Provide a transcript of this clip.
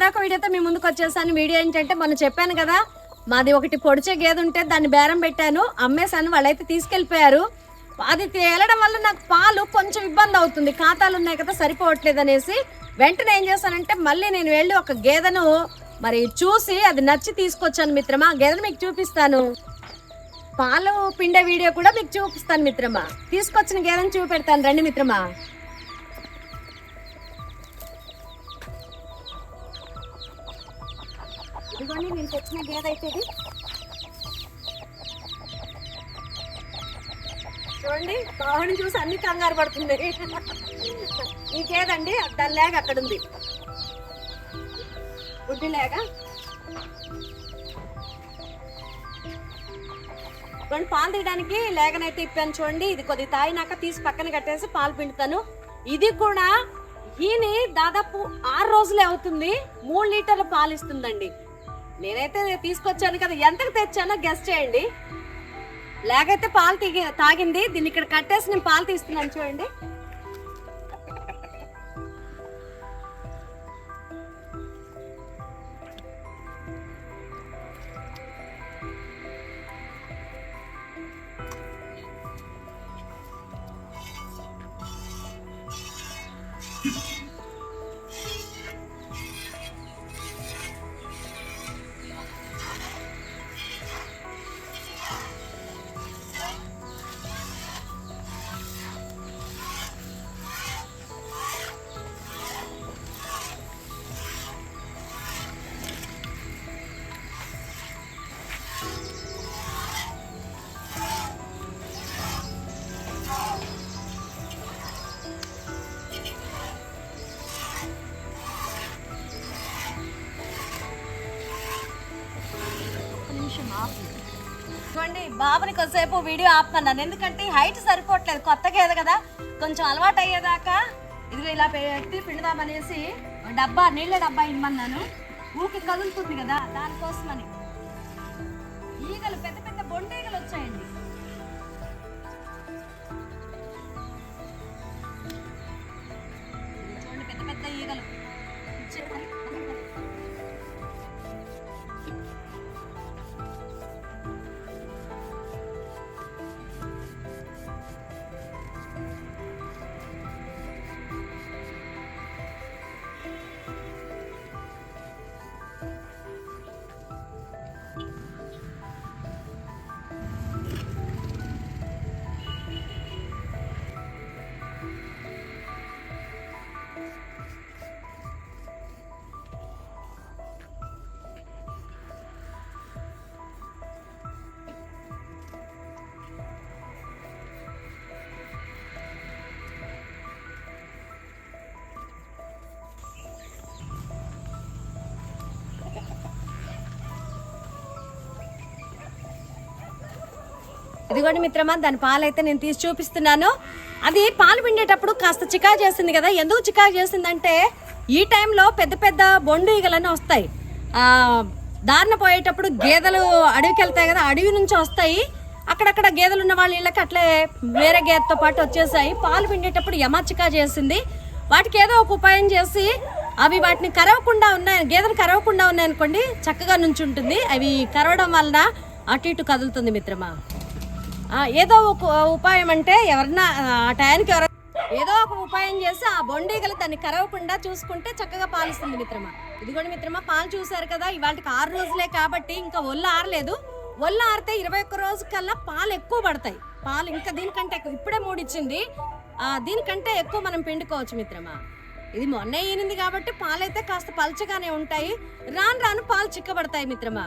మరొక వీడియోతో మీ ముందుకు వచ్చేసాను. వీడియో ఏంటంటే మొన్న చెప్పాను కదా మాది ఒకటి పొడిచే గేదె ఉంటే దాన్ని బేరం పెట్టాను. అమ్మేశాను వాళ్ళైతే తీసుకెళ్ళిపోయారు. అది తేలడం వల్ల నాకు పాలు కొంచెం ఇబ్బంది అవుతుంది. ఖాతాలు ఉన్నాయి కదా సరిపోవట్లేదు అనేసి వెంటనే ఏం చేశానంటే మళ్ళీ నేను వెళ్ళి ఒక గేదెను మరి చూసి అది నచ్చి తీసుకొచ్చాను మిత్రమా. గేదెను మీకు చూపిస్తాను. పాలు పిండే వీడియో కూడా మీకు చూపిస్తాను మిత్రమా. తీసుకొచ్చిన గేదెను చూపెడతాను. రండి మిత్రమా. ఇదిగోండి నేను తెచ్చిన గేదె అయితే ఇది. చూడండి బావని చూసి అన్ని కంగారు పడుతుంది. ఈ గేదండి దాని లేక అక్కడ ఉంది. గుడ్డి లేక రెండు పాలు తీయడానికి లేగనైతే ఇప్పాను చూడండి. ఇది కొద్ది తాగినాక తీసి పక్కన కట్టేసి పాలు పిండుతాను. ఇది కూడా ఈని దాదాపు ఆరు రోజులే అవుతుంది. మూడు లీటర్ల పాలు ఇస్తుందండి. నేనైతే తీసుకొచ్చాను కదా ఎంతకు తెచ్చానో గెస్ట్ చేయండి. లేకైతే పాలు తీగి తాగింది దీన్ని ఇక్కడ కట్టేసి నేను పాలు తీస్తున్నాను చూడండి. చూడండి బాబుని కొద్దిసేపు వీడియో ఆపుతున్నాను. ఎందుకంటే హైట్ సరిపోవట్లేదు కొత్త గేదె కదా. కొంచెం అలవాటు అయ్యేదాకా ఇదిగో ఇలా పెట్టి పిండుదామనేసి డబ్బా నీళ్ళ డబ్బా ఇమ్మన్నాను. ఊకి కదులుతుంది కదా దానికోసమని. ఈగలు పెద్ద ఇదిగోండి మిత్రమా దాని పాలైతే నేను తీసి చూపిస్తున్నాను. అది పాలు పిండేటప్పుడు కాస్త చికా చేసింది కదా ఎందుకు చికా చేసిందంటే ఈ టైంలో పెద్ద పెద్ద బొండు ఈగలన్నీ వస్తాయి. దారిన పోయేటప్పుడు గేదెలు అడవికి వెళ్తాయి కదా అడవి నుంచి వస్తాయి. అక్కడక్కడ గేదెలు ఉన్న వాళ్ళ ఇళ్ళకి అట్లే వేరే గేదెతో పాటు వచ్చేసాయి. పాలు పిండేటప్పుడు యమచికా చేసింది వాటికి ఏదో ఒక ఉపాయం చేసి అవి వాటిని కరవకుండా ఉన్నాయి గేదెలు కరవకుండా ఉన్నాయనుకోండి చక్కగా నుంచి ఉంటుంది అవి కరవడం వలన అటు ఇటు కదులుతుంది మిత్రమా. ఏదో ఒక ఉపాయం అంటే ఎవరన్నా ఆ టయానికి ఎవరైనా ఏదో ఒక ఉపాయం చేసి ఆ బొండీగలు దాన్ని కరవకుండా చూసుకుంటే చక్కగా పాలిస్తుంది మిత్రమా. ఇదిగోండి మిత్రమా పాలు చూసారు కదా ఇవాళకి ఆరు రోజులే కాబట్టి ఇంకా ఒళ్ళు ఆరలేదు. ఒళ్ళు ఆరితే ఇరవై ఒక్క రోజు కల్లా పాలు ఎక్కువ పడతాయి. పాలు ఇంకా దీనికంటే ఎక్కువ ఇప్పుడే మూడిచ్చింది. దీనికంటే ఎక్కువ మనం పిండుకోవచ్చు మిత్రమా. ఇది మొన్న ఈనింది కాబట్టి పాలైతే కాస్త పలచగానే ఉంటాయి. రాను రాను పాలు చిక్కబడతాయి మిత్రమా.